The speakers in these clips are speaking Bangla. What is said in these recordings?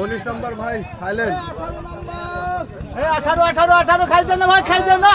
উনিশ নম্বর ভাই সাইলেন্ট আঠারো আঠারো আঠারো খাইতেন না ভাই খাইতেন না।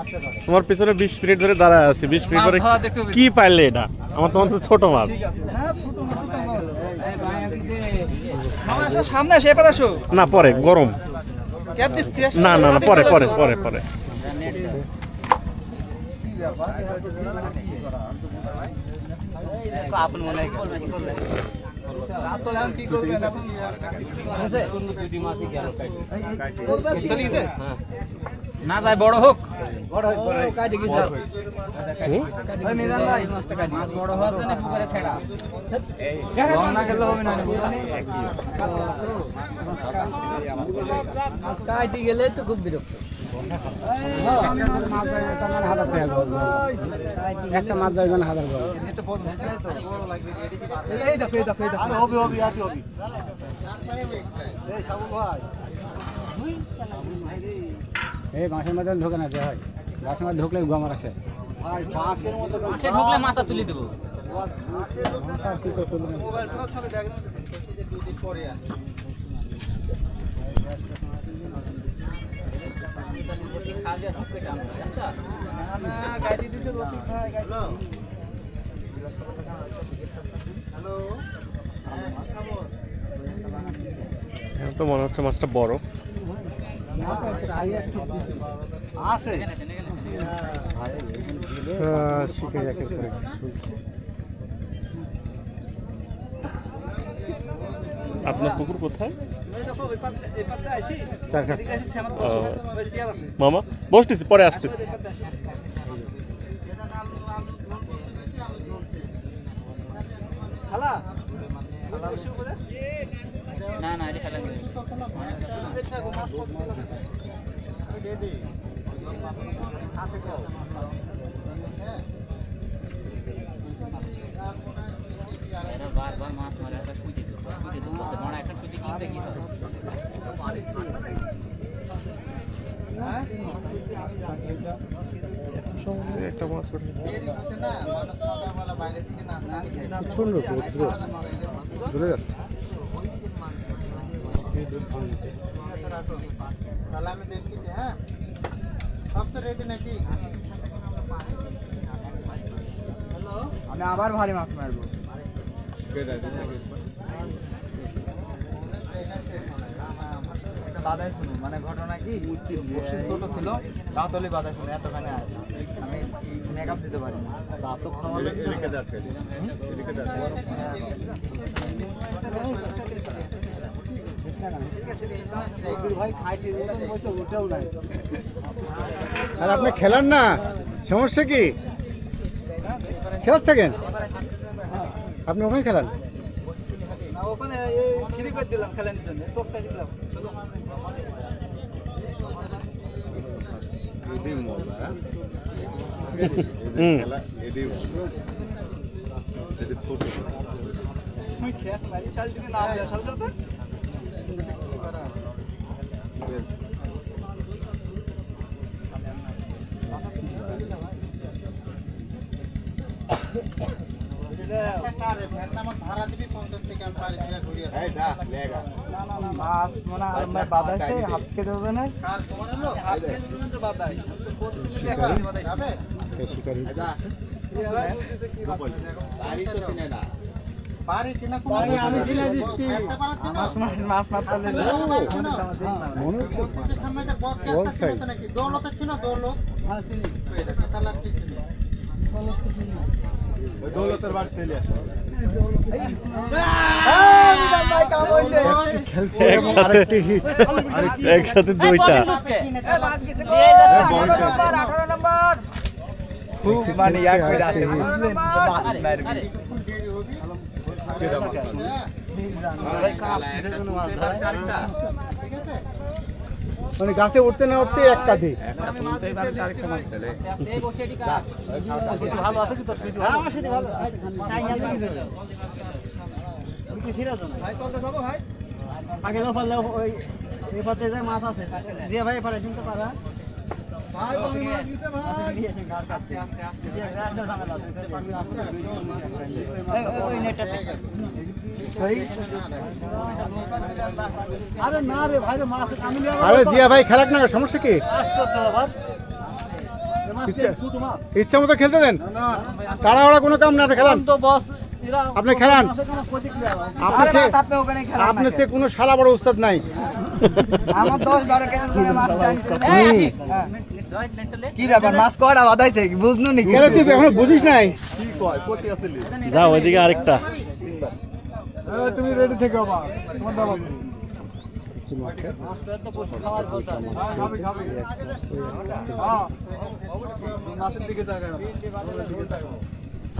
তোমার পিছনে বিশ মিনিট ধরে দাঁড়ায় আছি বিশ মিনিট ধরে কি পাইলে এটা? আমার তোমার তো ছোট মাছ। সামনে না পরে গরম। ক্যাপ দিচ্ছি না না না পরে পরে পরে পরে। কি? করবেন? এখন না যায় বড় হোক। হুম? মাছ বড় হচ্ছে না পুকুরে ছেড়া। না গেলে হবে না কাইতে গেলে তো খুব বিরক্ত। একটা মাছ ধরবে না হাজার ভাই। এই মাছের মধ্যে ঢোকে না যে হয় মাছের মধ্যে ঢুকলে গমার আসে। বাঁশের মতো মাছে ঢুকলে মাছা তুলে দেবো। হ্যালো তো মনে হচ্ছে মাছটা বড়। আছে। শিখে যাকে আপনার পুকুর কোথায়? মামা বসতেছি পরে আসতেছি। খালা খালা বসে উপরে না না এটা খেলেন বারবার মাছ মারে একটা সুজি দেবো সুজি দেবো বড় একটা সুজি কিনতে গিয়ে একটা মাছ ওঠে। শুনলো তো দূরে দূরে যাচ্ছে তাহলে আমি দেখছি হ্যাঁ সব তো রেডি নাকি আমি আবার ভারী মাছ মারবো। বাধাই শুনুন মানে ঘটনা কি? বসে ছোট ছিল গাঁতলি বাধাই শুনুন এতখানে আমি মেকআপ দিতে পারি না। তো আর আপনি খেলান না? সমস্যা কি? খেলার থাকেন আপনি ওখানে খেলান? ওখানে ফ্রি করে দিলাম খেলানোর জন্য টোপটা দিলাম হুম তুই মাছ মনে হয় আমার বাদাইছে হাত কেটে দেবে না হাত কেটে দেবেন তো বাদাই শিকারি মাছ মাছ মনে হচ্ছে বল সাইজ দৌলতের বাড়ি তেলে একসাথে দুইটা। খুব মানে এক করে আছে বুঝলেন মাছ মারবে মানে গাছে উঠতে না উঠতে এক কাঁধে। ভাই আগে পারলে ওই পাতে যায়, মাছ আছে। যে ভাই পারে চিনতে পারা? আরে না ভাই রে মাছ আমি আরে জিয়া ভাই খেলাক না সমস্যা কি? ইচ্ছা- ইচ্ছা মতো খেলতে দেন। তাড়াহুড়া কোনো কাম না আপনি খেলান। তো বস। আপনি খেলান। আপনার আপনি সে কোনো সারা বড় উস্তাদ নাই। আমার দশ বারো কেজি মাছ টানতে হুম। কি ব্যাপার? মাছ কয়টা বাদাইছে বুঝনু নি কেন তুই এখনও বুঝিস নাই? ওইদিকে আরেকটা। তুমি রেডি থেকে বাবা তোমার দাবা মাছের দিকে তাকায়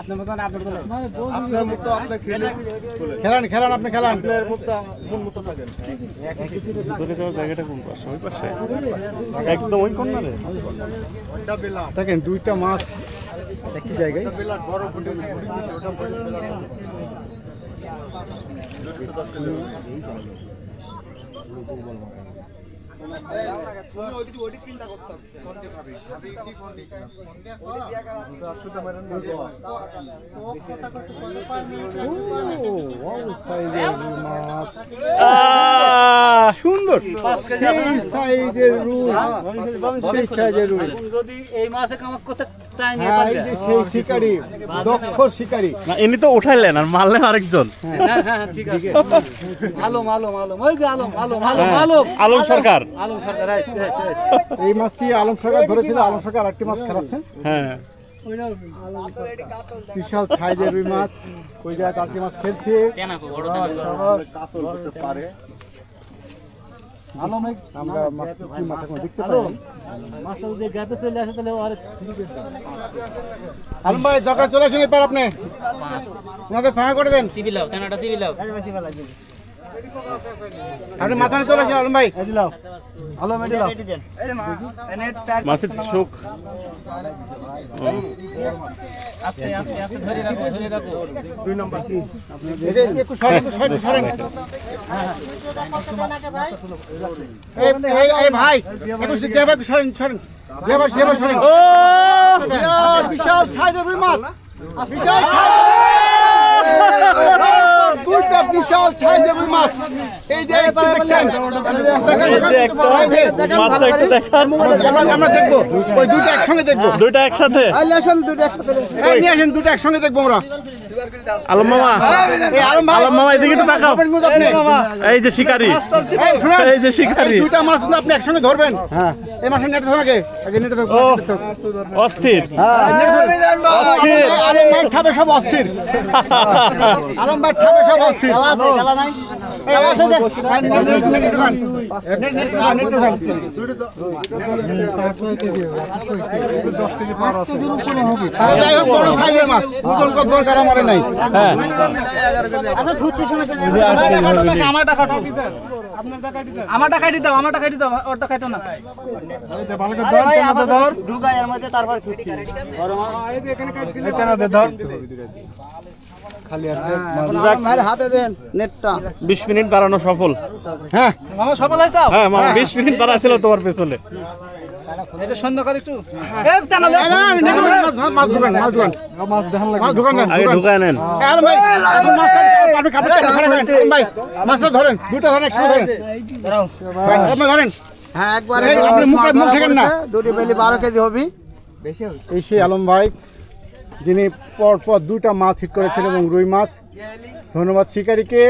আপনার মতো আপনি খেলে। খেলান খেলান আপনি খেলান। আপনার মতো মন মতো থাকেন? ভিতরে যাওয়ার জায়গাটা কোন পাশে? ওই পাশে। একদম ওই কর্নারে দেখেন দুইটা মাছ। একই জায়গায়! সুন্দর। সেই সাইজের রুই। সেই সাইজের রুই। যদি এই মাছে কামাক করতে টাইম হ্যাঁ সেই শিকারি দক্ষ শিকারি। না ইনি তো উঠাইলেন আর মারলেন আরেকজন। হ্যাঁ হ্যাঁ ঠিক আছে। আলম আলম আলম ওই যে আলম আলম আলম আলম। আলম সরকার। আলম সরকার এই মাছটি আলম সরকার ধরেছিল আলম সরকার আরেকটি মাছ খেলাচ্ছেন। হ্যাঁ। বিশাল সাইজের রুই মাছ ওই জায়গায় মাছ খেলছে। কেন বড় আমরা মাছ কি মাছ এখন দেখতে পাই মাছটা যদি গ্যাপে চলে আসে তাহলে আর আলম ভাই দরকার চলে আসেন এবার আপনি। ওনাদের ফাঁকা করে দেন। সিভিলাও কেনাটা সিভিলাও আপনি মাথানে চলে আসেন আলম ভাই। আলম মাছের চোখ আস্তে আস্তে আস্তে ধরে রাখো ধরে রাখো। এই যে একটু সরেন একটু সরেন সরেন এই এই এই ভাই একটু সরেন সরেন। সরেন। ও! বিশাল রুই মাছ। বিশাল দুইটা বিশাল সাইজের মাছ। এই যে একটু দেখছেন দেখেন, একটা মাছটা একটু দেখেন, আমরা দেখব। ওই দুইটা একসঙ্গে দেখব। দুইটা একসাথে? এই নিয়ে আসেন দুটো একসঙ্গে দেখব আমরা। আলম মামা। এই আলম ভাই। আলম মামা এদিকে একটু তাকাও। ধরবেন এই যে শিকারি। এই এই যে শিকারি। দুইটা মাছ আপনি একসঙ্গে ধরবেন। হ্যাঁ। এই মাছের নেটে ধর আগে। আগে নেটে ধর অস্থির। ভাই ঠাবে সব অস্থির। আলম ভাই ঠাবে সব অস্থির। আচ্ছা, আমার নাই। হ্যাঁ। আচ্ছা আমার টাকা আমার টাকা দিতে আমার টাকা দিতে ওর টাকা না। ঢুকাই এর মধ্যে তারপর ছুটছি। ধর। হাতে দেন নেটটা। বিশ মিনিট বাড়ানো সফল। হ্যাঁ। মামা সফল হয়েছ? হ্যাঁ মামা বিশ মিনিট ছিল তোমার পেছনে। এটা সন্ধ্যা একটু। মাছটা ধরেন। দুটো ধরেন, একসঙ্গে ধরেন। ধরেন। হ্যাঁ একবারে। দুটি বারো কেজি হবি। হবে। এই সেই আলম ভাই যিনি পর পর দুটা মাছ হিট করেছেন এবং রুই মাছ। ধন্যবাদ শিকারীকে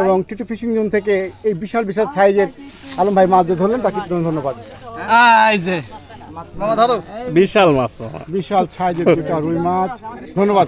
এবং টিটু ফিশিং জোন থেকে এই বিশাল বিশাল সাইজের আলম ভাই মাছ যে ধরলেন তাকে ধন্যবাদ। এই যে। মামা ধরো বিশাল মাছ বিশাল সাইজের দুটা রুই মাছ। ধন্যবাদ।